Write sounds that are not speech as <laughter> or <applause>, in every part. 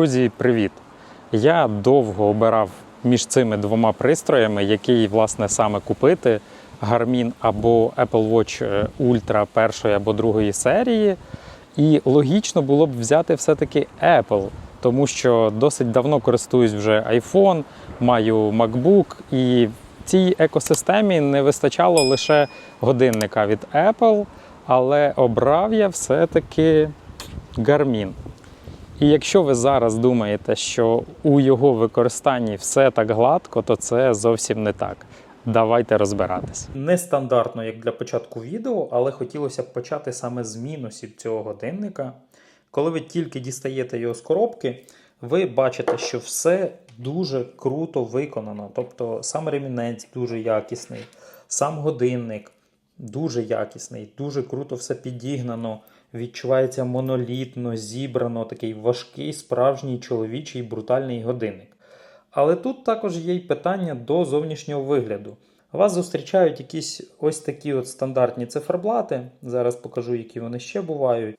Друзі, привіт! Я довго обирав між цими двома пристроями, який власне саме купити: Garmin або Apple Watch Ultra першої або другої серії. І логічно було б взяти все-таки Apple, тому що досить давно користуюсь вже iPhone, маю MacBook, і в цій екосистемі не вистачало лише годинника від Apple, але обрав я все-таки Garmin. І якщо ви зараз думаєте, що у його використанні все так гладко, то це зовсім не так. Давайте розбиратись. Нестандартно, як для початку відео, але хотілося б почати саме з мінусів цього годинника. Коли ви тільки дістаєте його з коробки, ви бачите, що все дуже круто виконано. Тобто сам ремінець дуже якісний, сам годинник дуже якісний, дуже круто все підігнано. Відчувається монолітно, зібрано, такий важкий, справжній чоловічий брутальний годинник. Але тут також є й питання до зовнішнього вигляду. Вас зустрічають якісь ось такі от стандартні циферблати. Зараз покажу, які вони ще бувають.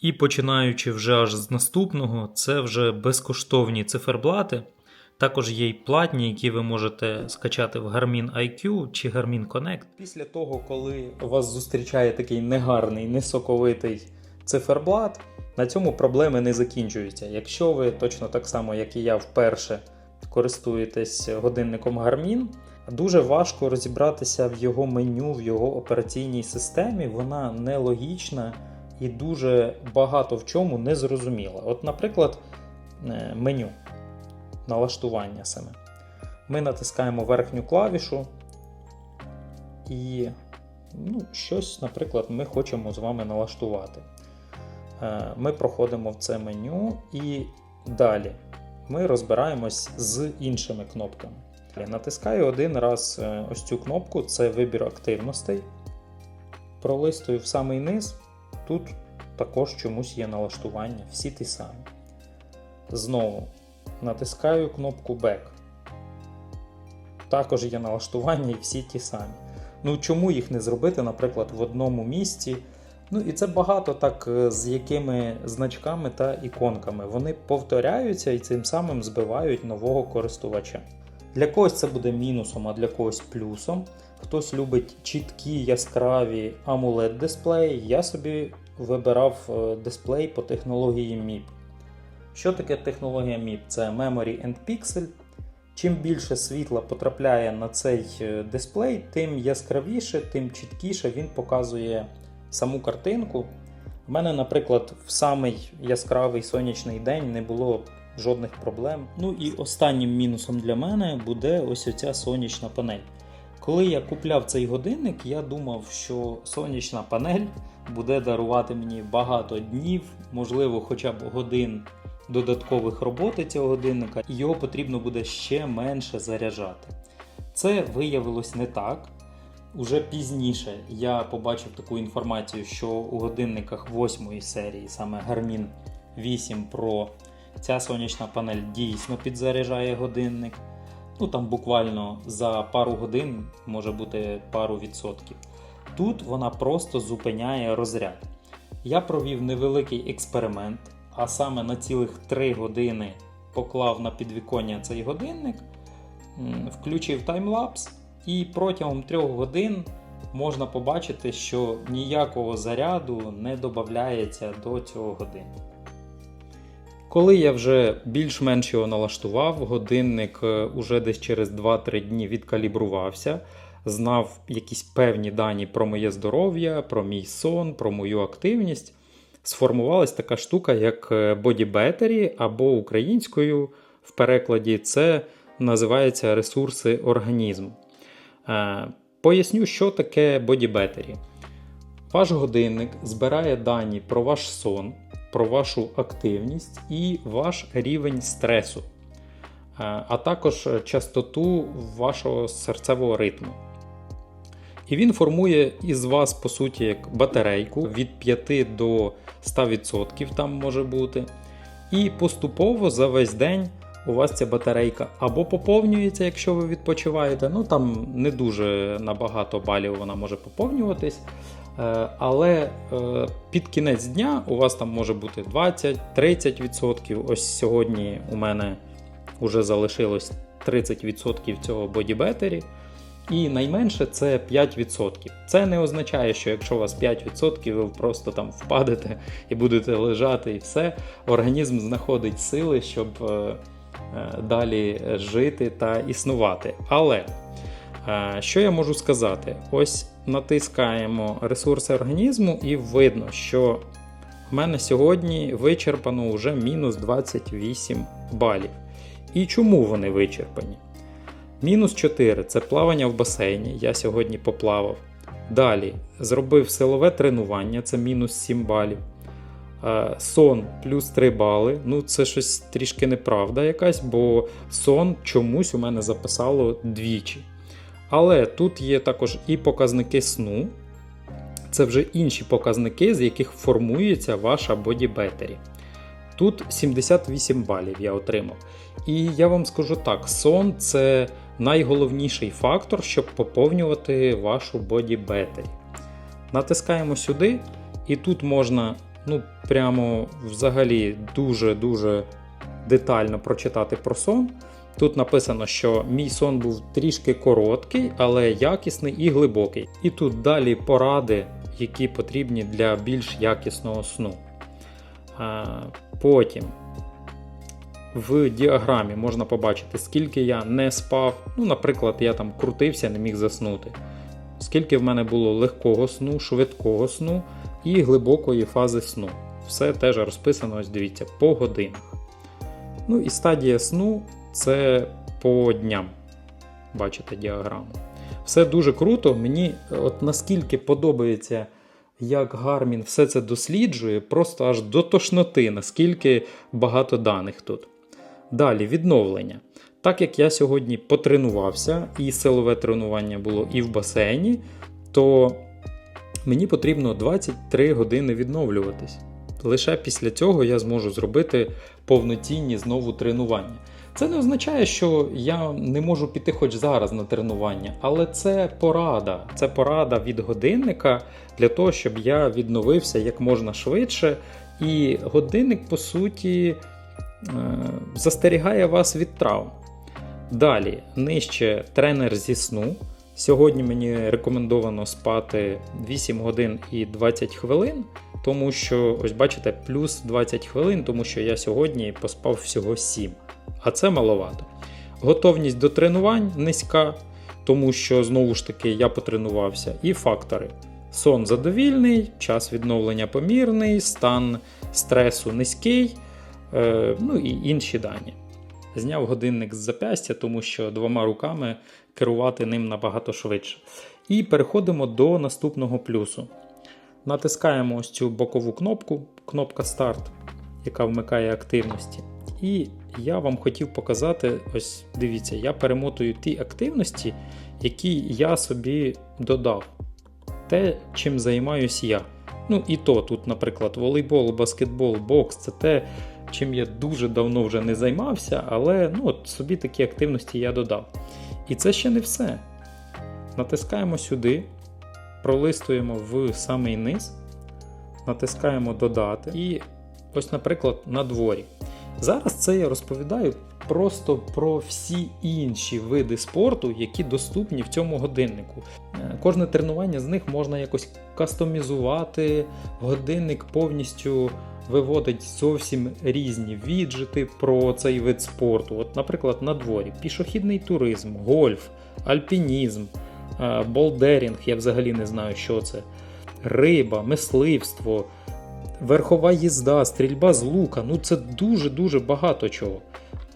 І починаючи вже аж з наступного, це вже безкоштовні циферблати. Також є й платні, які ви можете скачати в Garmin IQ чи Garmin Connect. Після того, коли вас зустрічає такий негарний, несоковитий циферблат, на цьому проблеми не закінчуються. Якщо ви точно так само, як і я, вперше користуєтесь годинником Garmin, дуже важко розібратися в його меню, в його операційній системі. Вона нелогічна і дуже багато в чому не зрозуміла. От, наприклад, е, меню налаштування саме. Ми натискаємо верхню клавішу і ну, щось, наприклад, ми хочемо з вами налаштувати. Е, Ми проходимо в це меню і далі ми розбираємось з іншими кнопками. Натискаю один раз е, ось цю кнопку, це вибір активностей. Пролистую в самий низ. Тут також чомусь є налаштування, всі ті самі. Знову натискаю кнопку Back. Також є налаштування і всі ті самі. Ну чому їх не зробити, наприклад, в одному місці? Ну і це багато так е, з якими значками та іконками. Вони повторяються і цим самим збивають нового користувача. Для когось це буде мінусом, а для когось плюсом. Хтось любить чіткі яскраві amoled дисплеї. Я собі вибирав е, дисплей по технології MIP. Що таке технологія MIP? Це Memory and Pixel. Чим більше світла потрапляє на цей е, дисплей, тим яскравіше, тим чіткіше він показує саму картинку. У мене, наприклад, в самий яскравий сонячний день не було жодних проблем. Ну і останнім мінусом для мене буде ось оця сонячна панель. Коли я купляв цей годинник, я думав, що сонячна панель буде дарувати мені багато днів, можливо, хоча б годин додаткових роботи цього годинника, і його потрібно буде ще менше заряджати. Це виявилось не так. Уже пізніше я побачив таку інформацію, що у годинниках 8 серії, саме Garmin 8 Pro, ця сонячна панель дійсно підзаряджає годинник. Ну там буквально за пару годин може бути пару відсотків. Тут вона просто зупиняє розряд. Я провів невеликий експеримент, а саме на цілих 3 години поклав на підвіконня цей годинник, включив таймлапс, і протягом 3 годин можна побачити, що ніякого заряду не додається до цього годинника. Коли я вже більш-менш його налаштував, годинник е, уже десь через 2-3 дні відкалібрувався, знав якісь певні дані про моє здоров'я, про мій сон, про мою активність. Сформувалась така штука, як е, Body Battery, або українською в перекладі це називається ресурси організму. Е, Поясню, що таке Body Battery. Ваш годинник збирає дані про ваш сон, про вашу активність і ваш рівень стресу, е, а також частоту вашого серцевого ритму. І він формує із вас, по суті, як батарейку від 5 до 100% там може бути. І поступово за весь день у вас ця батарейка або поповнюється, якщо ви відпочиваєте. Ну там не дуже набагато балів вона може поповнюватись. Е, Але е, під кінець дня у вас там може бути 20-30%. Ось сьогодні у мене вже залишилось 30% цього бодібетері. І найменше це 5%. Це не означає, що якщо у вас 5%, ви просто там впадете і будете лежати, і все. Організм знаходить сили, щоб е, е, далі жити та існувати. Але е, що я можу сказати? Ось натискаємо ресурси організму, і видно, що в мене сьогодні вичерпано вже мінус 28 балів. І чому вони вичерпані? Мінус 4 це плавання в басейні. Я сьогодні поплавав. Далі зробив силове тренування, це мінус 7 балів. Е, Сон плюс 3 бали. Ну, це щось трішки неправда якась, бо сон чомусь у мене записало двічі. Але тут є також і показники сну. Це вже інші показники, з яких формується ваша боді бетері. Тут 78 балів я отримав. І я вам скажу так: сон це найголовніший фактор, щоб поповнювати вашу боді бетері. Натискаємо сюди, і тут можна ну, прямо взагалі дуже-дуже детально прочитати про сон. Тут написано, що мій сон був трішки короткий, але якісний і глибокий. І тут далі поради, які потрібні для більш якісного сну. Потім в діаграмі можна побачити, скільки я не спав. Ну, наприклад, я там крутився, не міг заснути. Скільки в мене було легкого сну, швидкого сну і глибокої фази сну. Все теж розписано, ось дивіться, по годинах. Ну і стадія сну це по дням. Бачите діаграму. Все дуже круто. Мені от наскільки подобається, як Гармін все це досліджує, просто аж до тошноти, наскільки багато даних тут. Далі відновлення. Так як я сьогодні потренувався, і силове тренування було і в басейні, то мені потрібно 23 години відновлюватись. Лише після цього я зможу зробити повноцінні знову тренування. Це не означає, що я не можу піти хоч зараз на тренування, але це порада. Це порада від годинника для того, щоб я відновився як можна швидше. І годинник, по суті, застерігає вас від травм. Далі, нижче тренер зі сну. Сьогодні мені рекомендовано спати 8 годин і 20 хвилин, тому що, ось бачите, плюс 20 хвилин, тому що я сьогодні поспав всього 7, а це маловато. Готовність до тренувань низька, тому що знову ж таки я потренувався. І фактори: сон задовільний, час відновлення помірний, стан стресу низький, е, ну і інші дані. Зняв годинник з запястя, тому що двома руками керувати ним набагато швидше. І переходимо до наступного плюсу. Натискаємо ось цю бокову кнопку, кнопка старт, яка вмикає активності. І я вам хотів показати: ось дивіться, я перемотую ті активності, які я собі додав. Те, чим займаюсь я. Ну і то тут, наприклад, волейбол, баскетбол, бокс це те, чим я дуже давно вже не займався, але ну, от собі такі активності я додав. І це ще не все. Натискаємо сюди, пролистуємо в самий низ, натискаємо Додати. І ось, наприклад, на дворі. Зараз це я розповідаю просто про всі інші види спорту, які доступні в цьому годиннику. Е, Кожне тренування з них можна якось кастомізувати. Годинник повністю виводить зовсім різні віджити про цей вид спорту. От, Наприклад, на дворі пішохідний туризм, гольф, альпінізм, е, болдерінг, я взагалі не знаю, що це, риба, мисливство. Верхова їзда, стрільба з лука ну це дуже-дуже багато чого.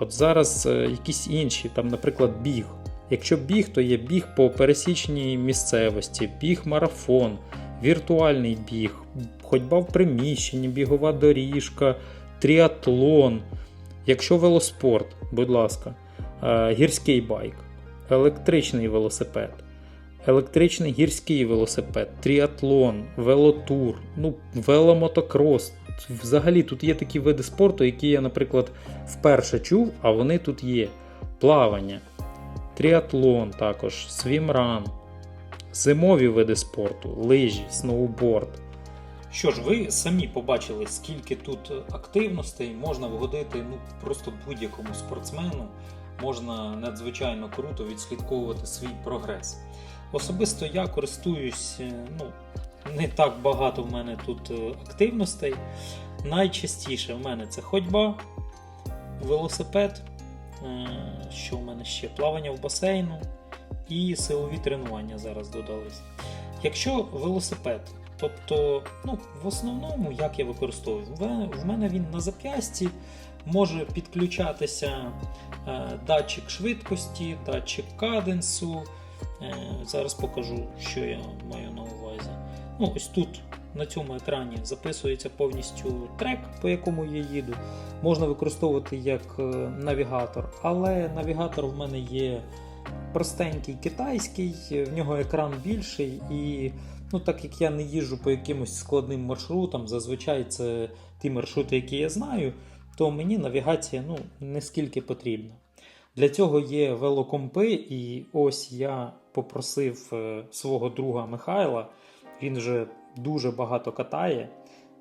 От зараз е, якісь інші, там, наприклад, біг. Якщо біг, то є біг по пересічній місцевості, біг марафон, віртуальний біг, ходьба в приміщенні, бігова доріжка, тріатлон. Якщо велоспорт, будь ласка, е, гірський байк, електричний велосипед, електричний гірський велосипед, тріатлон, велотур, ну, веломотокрос. Взагалі тут є такі види спорту, які я, наприклад, вперше чув, а вони тут є. Плавання, тріатлон також, свімран, зимові види спорту, лижі, сноуборд. Що ж, ви самі побачили, скільки тут активностей можна вгодити ну, просто будь-якому спортсмену. Можна надзвичайно круто відслідковувати свій прогрес. Особисто я користуюсь, ну, не так багато в мене тут е, активностей. Найчастіше в мене це ходьба, велосипед, е, що в мене ще? Плавання в басейну і силові тренування зараз додались. Якщо велосипед, тобто, ну, в основному, як я використовую, в мене- він на зап'ясті може підключатися е, датчик швидкості, датчик каденсу. Зараз покажу, що я маю на. Ну, ось тут на цьому екрані записується повністю трек, по якому я їду. Можна використовувати як е, навігатор, але навігатор в мене є простенький китайський, в нього екран більший, і ну, так як я не їжджу по якимось складним маршрутам, зазвичай це ті маршрути, які я знаю, то мені навігація ну, не скільки потрібна. Для цього є велокомпи, і ось я попросив е, свого друга Михайла, він вже дуже багато катає,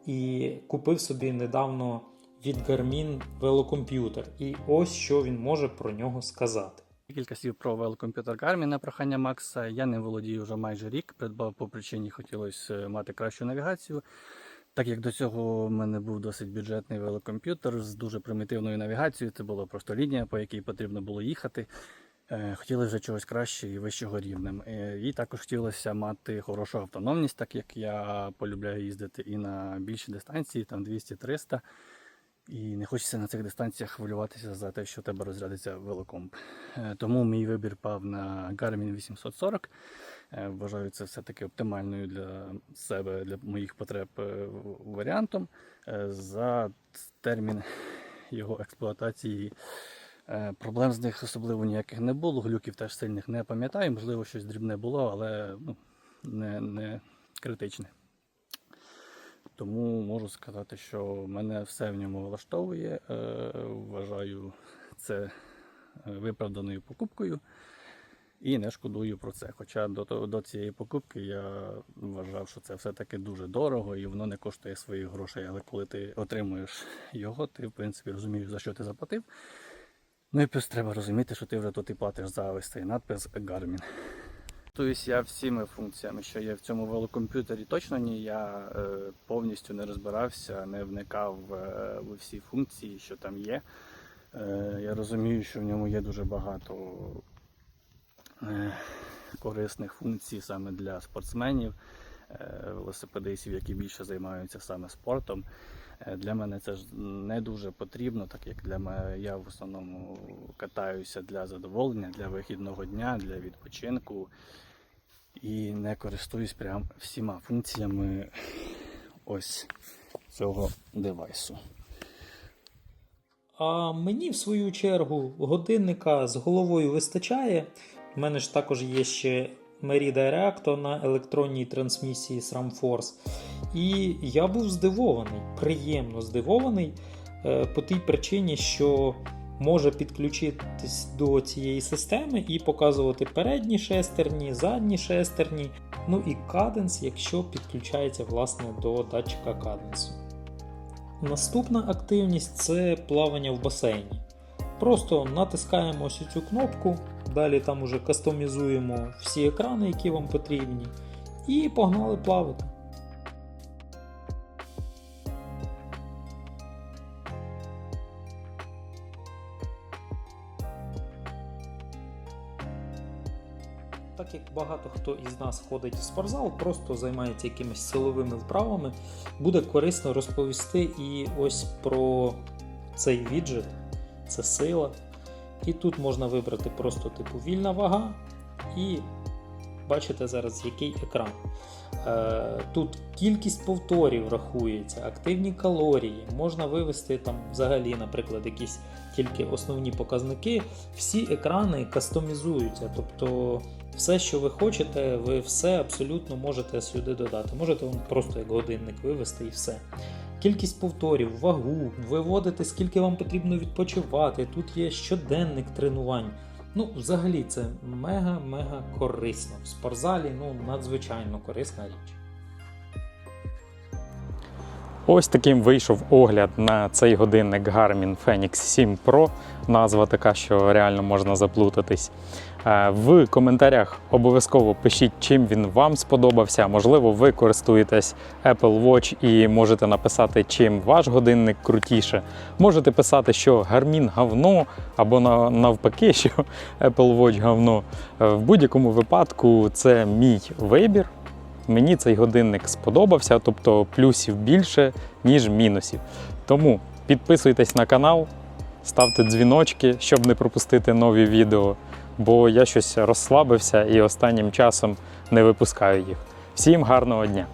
і купив собі недавно від Garmin велокомп'ютер. І ось що він може про нього сказати. Кілька слів про велокомп'ютер Garmin на прохання Макса. Я не володію вже майже рік. Придбав по причині хотілося мати кращу навігацію. Так як до цього в мене був досить бюджетний велокомп'ютер з дуже примітивною навігацією, це була просто лінія, по якій потрібно було їхати. Е, Хотіли вже чогось краще і вищого рівня. Е, І також хотілося мати хорошу автономність, так як я полюбляю їздити і на більші дистанції, там 200-300. І не хочеться на цих дистанціях хвилюватися за те, що тебе розрядиться велокомп. Е, Тому мій вибір пав на Garmin 840. Е, Вважаю це все-таки оптимальною для себе, для моїх потреб е, варіантом. Е, За термін його експлуатації е, проблем з них особливо ніяких не було. Глюків теж сильних не пам'ятаю. Можливо, щось дрібне було, але ну, не, не критичне. Тому можу сказати, що мене все в ньому влаштовує. Е, Вважаю це е, виправданою покупкою і не шкодую про це. Хоча до, до цієї покупки я вважав, що це все-таки дуже дорого і воно не коштує своїх грошей. Але коли ти отримуєш його, ти в принципі розумієш, за що ти заплатив. Ну і плюс треба розуміти, що ти вже тут і платиш за ось цей надпис Garmin. Тобто я всіми функціями, що є в цьому велокомп'ютері, точно ні. Я е, повністю не розбирався, не вникав е, у всі функції, що там є. Е, я розумію, що в ньому є дуже багато е, корисних функцій саме для спортсменів, е, велосипедистів, які більше займаються саме спортом. Е, Для мене це ж не дуже потрібно, так як для мене я в основному катаюся для задоволення, для вихідного дня, для відпочинку і не користуюсь прям всіма функціями ось цього девайсу. А мені, в свою чергу, годинника з головою вистачає. У мене ж також є ще Merida Reacto на електронній трансмісії SRAM Force. І я був здивований, приємно здивований е, по тій причині, що може підключитись до цієї системи і показувати передні шестерні, задні шестерні, ну і каденс, якщо підключається власне до датчика каденсу. Наступна активність це плавання в басейні. Просто натискаємо ось цю кнопку, далі там уже кастомізуємо всі екрани, які вам потрібні, і погнали плавати. Так як багато хто із нас ходить в спортзал, просто займається якимись силовими вправами, буде корисно розповісти і ось про цей віджит, це сила. І тут можна вибрати просто типу вільна вага, і бачите зараз який екран. Е, Тут кількість повторів рахується, активні калорії, можна вивести там взагалі, наприклад, якісь тільки основні показники. Всі екрани кастомізуються, тобто все, що ви хочете, ви все абсолютно можете сюди додати. Можете просто як годинник вивести і все. Кількість повторів, вагу, виводити, скільки вам потрібно відпочивати. Тут є щоденник тренувань. Ну, взагалі, це мега-мега корисно. В спортзалі ну, надзвичайно корисна річ. Ось таким вийшов огляд на цей годинник Garmin Fenix 7 Pro. Назва така, що реально можна заплутатись. Е, В коментарях обов'язково пишіть, чим він вам сподобався. Можливо, ви користуєтесь Apple Watch і можете написати, чим ваш годинник крутіше. Можете писати, що Garmin говно, або на- навпаки, <laughs> що Apple Watch говно. Е, В будь-якому випадку це мій вибір. Мені цей годинник сподобався, тобто плюсів більше, ніж мінусів. Тому підписуйтесь на канал, ставте дзвіночки, щоб не пропустити нові відео, бо я щось розслабився і останнім часом не випускаю їх. Всім гарного дня!